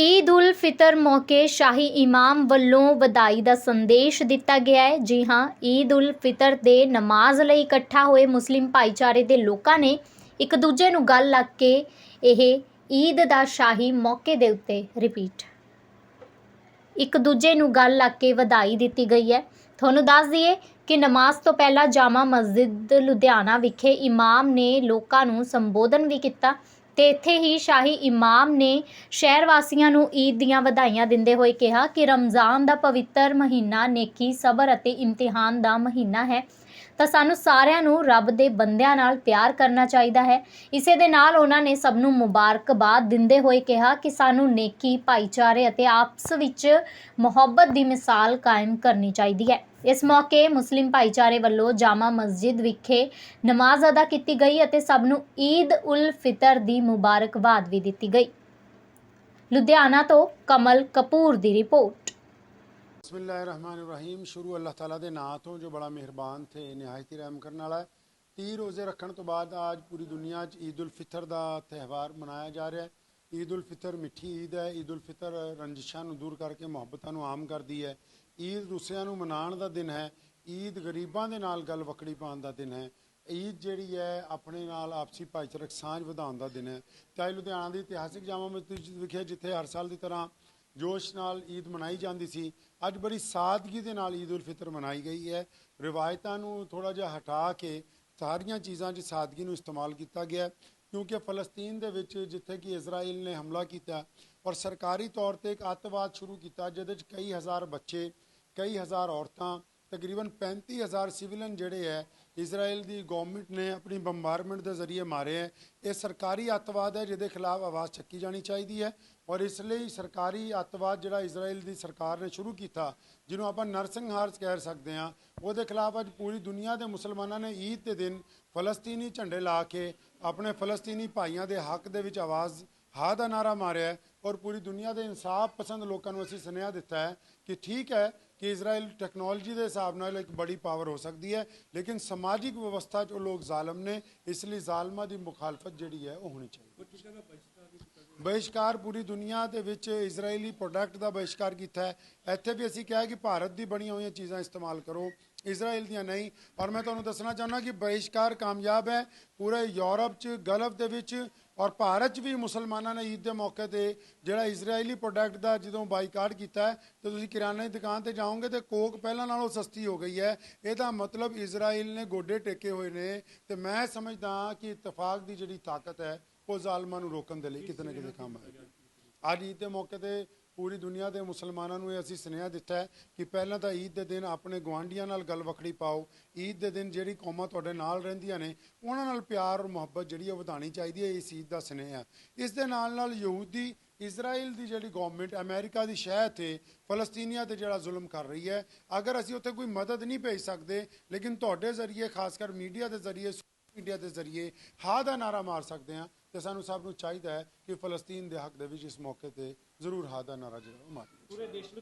ਈਦ ਉਲ ਫਿਤਰ ਮੌਕੇ ਸ਼ਾਹੀ ਇਮਾਮ ਵੱਲੋਂ ਵਧਾਈ ਦਾ ਸੰਦੇਸ਼ ਦਿੱਤਾ ਗਿਆ ਹੈ। ਜੀ ਹਾਂ, ਈਦ ਉਲ ਫਿਤਰ ਦੇ ਨਮਾਜ਼ ਲਈ ਇਕੱਠਾ ਹੋਏ ਮੁਸਲਿਮ ਭਾਈਚਾਰੇ ਦੇ ਲੋਕਾਂ ਨੇ ਇੱਕ ਦੂਜੇ ਨੂੰ ਗੱਲ ਲੱਗ ਕੇ ਇਹ ਈਦ ਦਾ ਸ਼ਾਹੀ ਮੌਕੇ ਦੇ ਉੱਤੇ ਰਿਪੀਟ ਇੱਕ ਦੂਜੇ ਨੂੰ ਗੱਲ ਲੱਗ ਕੇ ਵਧਾਈ ਦਿੱਤੀ ਗਈ ਹੈ। ਤੁਹਾਨੂੰ ਦੱਸ ਦਈਏ ਕਿ ਨਮਾਜ਼ ਤੋਂ ਪਹਿਲਾਂ ਜਾਮਾ ਮਸਜਿਦ ਲੁਧਿਆਣਾ ਵਿਖੇ ਇਮਾਮ ਨੇ ਲੋਕਾਂ ਨੂੰ ਸੰਬੋਧਨ ਵੀ ਕੀਤਾ। ਤੇ ਇੱਥੇ ਹੀ ਸ਼ਾਹੀ ਇਮਾਮ ਨੇ ਸ਼ਹਿਰ ਵਾਸੀਆਂ ਨੂੰ ਈਦ ਦੀਆਂ ਵਧਾਈਆਂ ਦਿੰਦੇ ਹੋਏ ਕਿਹਾ ਕਿ ਰਮਜ਼ਾਨ ਦਾ ਪਵਿੱਤਰ ਮਹੀਨਾ ਨੇਕੀ ਸਬਰ ਅਤੇ ਇਮਤਿਹਾਨ ਦਾ ਮਹੀਨਾ ਹੈ। ਤਾਂ ਸਾਨੂੰ ਸਾਰਿਆਂ ਨੂੰ ਰੱਬ ਦੇ ਬੰਦਿਆਂ ਨਾਲ ਪਿਆਰ ਕਰਨਾ ਚਾਹੀਦਾ ਹੈ। ਇਸੇ ਦੇ ਨਾਲ ਉਹਨਾਂ ਨੇ ਸਭ ਨੂੰ ਮੁਬਾਰਕਬਾਦ ਦਿੰਦੇ ਹੋਏ ਕਿਹਾ ਕਿ ਸਾਨੂੰ ਨੇਕੀ ਭਾਈਚਾਰੇ ਅਤੇ ਆਪਸ ਵਿੱਚ ਮੁਹੱਬਤ ਦੀ ਮਿਸਾਲ ਕਾਇਮ ਕਰਨੀ ਚਾਹੀਦੀ ਹੈ। ਇਸ ਮੌਕੇ ਮੁਸਲਿਮ ਭਾਈਚਾਰੇ ਵੱਲੋਂ ਜਾਮਾ ਮਸਜਿਦ ਵਿਖੇ ਨਮਾਜ਼ ਅਦਾ ਕੀਤੀ ਗਈ ਅਤੇ ਸਭ ਨੂੰ ਈਦ ਉਲ ਫਿਤਰ ਦੀ ਮੁਬਾਰਕਬਾਦ ਵੀ ਦਿੱਤੀ ਗਈ। ਲੁਧਿਆਣਾ ਤੋਂ ਕਮਲ ਕਪੂਰ ਦੀ ਰਿਪੋਰਟ। ਬਿਸਮਿਲ੍ਲਾਹਿਰਰਹਿਮਾਨਿਰਰਹੀਮ। ਸ਼ੁਰੂ ਅੱਲਾਹ ਤਾਲਾ ਦੇ ਨਾਂ ਤੋਂ ਜੋ ਬੜਾ ਮਿਹਰਬਾਨ ਤੇ ਨਿਹਾਇਤ ਰਹਿਮ ਕਰਨ ਵਾਲਾ ਹੈ। 30 ਰੋਜ਼ੇ ਰੱਖਣ ਤੋਂ ਬਾਅਦ ਅੱਜ ਪੂਰੀ ਦੁਨੀਆ 'ਚ ਈਦ ਉਲ ਫਿਤਰ ਦਾ ਤਿਉਹਾਰ ਮਨਾਇਆ ਜਾ ਰਿਹਾ ਹੈ। ਈਦ ਉਲ ਫਿਤਰ ਮਿੱਠੀ ਈਦ ਹੈ। ਈਦ ਉਲ ਫਿਤਰ ਰੰਜਿਸ਼ਾਂ ਨੂੰ ਦੂਰ ਕਰਕੇ ਮੁਹੱਬਤਾਂ ਨੂੰ ਆਮ ਕਰਦੀ ਹੈ। ਈਦ ਰੁੱਸਿਆਂ ਨੂੰ ਮਨਾਉਣ ਦਾ ਦਿਨ ਹੈ। ਈਦ ਗਰੀਬਾਂ ਦੇ ਨਾਲ ਗੱਲ ਵਕੜੀ ਪਾਉਣ ਦਾ ਦਿਨ ਹੈ। ਈਦ ਜਿਹੜੀ ਹੈ, ਆਪਣੇ ਨਾਲ ਆਪਸੀ ਭਾਈਚਾਰਕ ਸਾਂਝ ਵਧਾਉਣ ਦਾ ਦਿਨ ਹੈ। ਤਾਂ ਲੁਧਿਆਣਾ ਦੀ ਇਤਿਹਾਸਿਕ ਜਾਮਾ ਮਸਜਿਦ ਵਿਖੇ, ਜਿੱਥੇ ਹਰ ਸਾਲ ਦੀ ਤਰ੍ਹਾਂ ਜੋਸ਼ ਨਾਲ ਈਦ ਮਨਾਈ ਜਾਂਦੀ ਸੀ, ਅੱਜ ਬੜੀ ਸਾਦਗੀ ਦੇ ਨਾਲ ਈਦ ਉਲ ਫਿਤਰ ਮਨਾਈ ਗਈ ਹੈ। ਰਿਵਾਇਤਾਂ ਨੂੰ ਥੋੜਾ ਜਿਹਾ ਹਟਾ ਕੇ ਸਾਰੀਆਂ ਚੀਜ਼ਾਂ 'ਚ ਸਾਦਗੀ ਨੂੰ ਇਸਤੇਮਾਲ ਕੀਤਾ ਗਿਆ ਕਿਉਂਕਿ ਫਲਸਤੀਨ ਦੇ ਵਿੱਚ ਜਿੱਥੇ ਕਿ ਇਜ਼ਰਾਈਲ ਨੇ ਹਮਲਾ ਕੀਤਾ ਔਰ ਸਰਕਾਰੀ ਤੌਰ ਤੇ ਇੱਕ ਅੱਤਵਾਦ ਸ਼ੁਰੂ ਕੀਤਾ, ਜਿਹਦੇ 'ਚ ਕਈ ਹਜ਼ਾਰ ਬੱਚੇ, ਕਈ ਹਜ਼ਾਰ ਔਰਤਾਂ, ਤਕਰੀਬਨ 35000 ਸਿਵਿਲਨ ਜਿਹੜੇ ਹੈ ਇਜ਼ਰਾਈਲ ਦੀ ਗਵਰਨਮੈਂਟ ਨੇ ਆਪਣੀ ਬੰਬਾਰਮੈਂਟ ਦੇ ਜ਼ਰੀਏ ਮਾਰੇ ਹੈ। ਇਹ ਸਰਕਾਰੀ ਅੱਤਵਾਦ ਹੈ ਜਿਹਦੇ ਖਿਲਾਫ ਆਵਾਜ਼ ਚੱਕੀ ਜਾਣੀ ਚਾਹੀਦੀ ਹੈ ਔਰ ਇਸ ਲਈ ਸਰਕਾਰੀ ਅੱਤਵਾਦ ਜਿਹੜਾ ਇਜ਼ਰਾਈਲ ਦੀ ਸਰਕਾਰ ਨੇ ਸ਼ੁਰੂ ਕੀਤਾ, ਜਿਹਨੂੰ ਆਪਾਂ ਨਰਸੰਹਾਰ ਕਹਿ ਸਕਦੇ ਹਾਂ, ਉਹਦੇ ਖਿਲਾਫ ਅੱਜ ਪੂਰੀ ਦੁਨੀਆ ਦੇ ਮੁਸਲਮਾਨਾਂ ਨੇ ਈਦ ਦੇ ਦਿਨ ਫਲਸਤੀਨੀ ਝੰਡੇ ਲਾ ਕੇ ਆਪਣੇ ਫਲਸਤੀਨੀ ਭਾਈਆਂ ਦੇ ਹੱਕ ਦੇ ਵਿੱਚ ਆਵਾਜ਼ ਹਾ ਦਾ ਨਾਰਾ ਮਾਰਿਆ ਔਰ ਪੂਰੀ ਦੁਨੀਆ ਦੇ ਇਨਸਾਫ ਪਸੰਦ ਲੋਕਾਂ ਨੂੰ ਅਸੀਂ ਸੁਨੇਹਾ ਦਿੱਤਾ ਹੈ ਕਿ ਠੀਕ ਹੈ ਕਿ ਇਜ਼ਰਾਈਲ ਟੈਕਨੋਲੋਜੀ ਦੇ ਹਿਸਾਬ ਨਾਲ ਇੱਕ ਬੜੀ ਪਾਵਰ ਹੋ ਸਕਦੀ ਹੈ, ਲੇਕਿਨ ਸਮਾਜਿਕ ਵਿਵਸਥਾ 'ਚ ਉਹ ਲੋਕ ਜ਼ਾਲਮ ਨੇ, ਇਸ ਲਈ ਜ਼ਾਲਮਾਂ ਦੀ ਮੁਖਾਲਫਤ ਜਿਹੜੀ ਹੈ ਉਹ ਹੋਣੀ ਚਾਹੀਦੀ ਬਹਿਸ਼ਕਾਰ ਪੂਰੀ ਦੁਨੀਆ ਦੇ ਵਿੱਚ ਇਜ਼ਰਾਈਲੀ ਪ੍ਰੋਡਕਟ ਦਾ ਬਹਿਸ਼ਕਾਰ ਕੀਤਾ ਹੈ। ਇੱਥੇ ਵੀ ਅਸੀਂ ਕਿਹਾ ਕਿ ਭਾਰਤ ਦੀ ਬਣੀਆਂ ਹੋਈਆਂ ਚੀਜ਼ਾਂ ਇਸਤੇਮਾਲ ਕਰੋ, ਇਜ਼ਰਾਈਲ ਦੀਆਂ ਨਹੀਂ। ਔਰ ਮੈਂ ਤੁਹਾਨੂੰ ਦੱਸਣਾ ਚਾਹੁੰਦਾ ਕਿ ਬਹਿਸ਼ਕਾਰ ਕਾਮਯਾਬ ਹੈ, ਪੂਰੇ ਯੂਰਪ 'ਚ, ਗਲਫ ਦੇ ਵਿੱਚ ਔਰ ਭਾਰਤ 'ਚ ਵੀ ਮੁਸਲਮਾਨਾਂ ਨੇ ਈਦ ਦੇ ਮੌਕੇ ਤੇ ਜਿਹੜਾ ਇਜ਼ਰਾਈਲੀ ਪ੍ਰੋਡਕਟ ਦਾ ਜਦੋਂ ਬਾਈਕਾਟ ਕੀਤਾ ਹੈ, ਤੇ ਤੁਸੀਂ ਕਿਰਾਣੇ ਦੀ ਦੁਕਾਨ ਤੇ ਜਾਓਗੇ ਤੇ ਕੋਕ ਪਹਿਲਾਂ ਨਾਲੋਂ ਸਸਤੀ ਹੋ ਗਈ ਹੈ। ਇਹਦਾ ਮਤਲਬ ਇਜ਼ਰਾਈਲ ਨੇ ਗੋਡੇ ਟੇਕੇ ਹੋਏ ਨੇ ਤੇ ਮੈਂ ਸਮਝਦਾ ਕਿ ਇਤਫਾਕ ਦੀ ਜਿਹੜੀ ਤਾਕਤ ਹੈ, ਉਹ ਜ਼ਾਲਮਾਂ ਨੂੰ ਰੋਕਣ ਦੇ ਲਈ ਕਿਤੇ ਨਾ ਕਿਤੇ ਕੰਮ ਆਏਗੀ। ਅੱਜ ਈਦ ਦੇ ਮੌਕੇ ਤੇ ਪੂਰੀ ਦੁਨੀਆ ਦੇ ਮੁਸਲਮਾਨਾਂ ਨੂੰ ਇਹ ਅਸੀਂ ਸੁਨੇਹਾ ਦਿੱਤਾ ਹੈ ਕਿ ਪਹਿਲਾਂ ਤਾਂ ਈਦ ਦੇ ਦਿਨ ਆਪਣੇ ਗਵਾਂਢੀਆਂ ਨਾਲ ਗੱਲ ਵਖੜੀ ਪਾਓ। ਈਦ ਦੇ ਦਿਨ ਜਿਹੜੀ ਕੌਮਾਂ ਤੁਹਾਡੇ ਨਾਲ ਰਹਿੰਦੀਆਂ ਨੇ, ਉਹਨਾਂ ਨਾਲ ਪਿਆਰ ਔਰ ਮੁਹੱਬਤ ਜਿਹੜੀ ਉਹ ਵਧਾਣੀ ਚਾਹੀਦੀ ਹੈ, ਇਸ ਈਦ ਦਾ ਸੁਨੇਹਾ ਇਸ ਦੇ ਨਾਲ ਨਾਲ ਯਹੂਦੀ ਇਜ਼ਰਾਈਲ ਦੀ ਜਿਹੜੀ ਗਵਰਨਮੈਂਟ ਅਮਰੀਕਾ ਦੀ ਸ਼ਹਿ ਤੇ ਫਲਸਤੀਨੀਆਂ ਤੇ ਜਿਹੜਾ ਜ਼ੁਲਮ ਕਰ ਰਹੀ ਹੈ, ਅਗਰ ਅਸੀਂ ਉੱਥੇ ਕੋਈ ਮਦਦ ਨਹੀਂ ਭੇਜ ਸਕਦੇ, ਲੇਕਿਨ ਤੁਹਾਡੇ ਜ਼ਰੀਏ, ਖਾਸ ਕਰ ਮੀਡੀਆ ਦੇ ਜ਼ਰੀਏ ਮੀਡੀਆ ਦੇ ਜ਼ਰੀਏ ਹਾ ਦਾ ਨਾਰਾ ਮਾਰ ਸਕਦੇ ਹਾਂ ਤੇ ਸਾਨੂੰ ਸਭ ਨੂੰ ਚਾਹੀਦਾ ਹੈ ਕਿ ਫਲਸਤੀਨ ਦੇ ਹੱਕ ਦੇ ਵਿੱਚ ਇਸ ਮੌਕੇ ਤੇ ਜ਼ਰੂਰ ਹਾ ਦਾ ਨਾਰਾ ਜਿਹੜਾ ਉਹ ਮਾਰੀਏ। ਪੂਰੇ ਦੇਸ਼ ਵਿੱਚ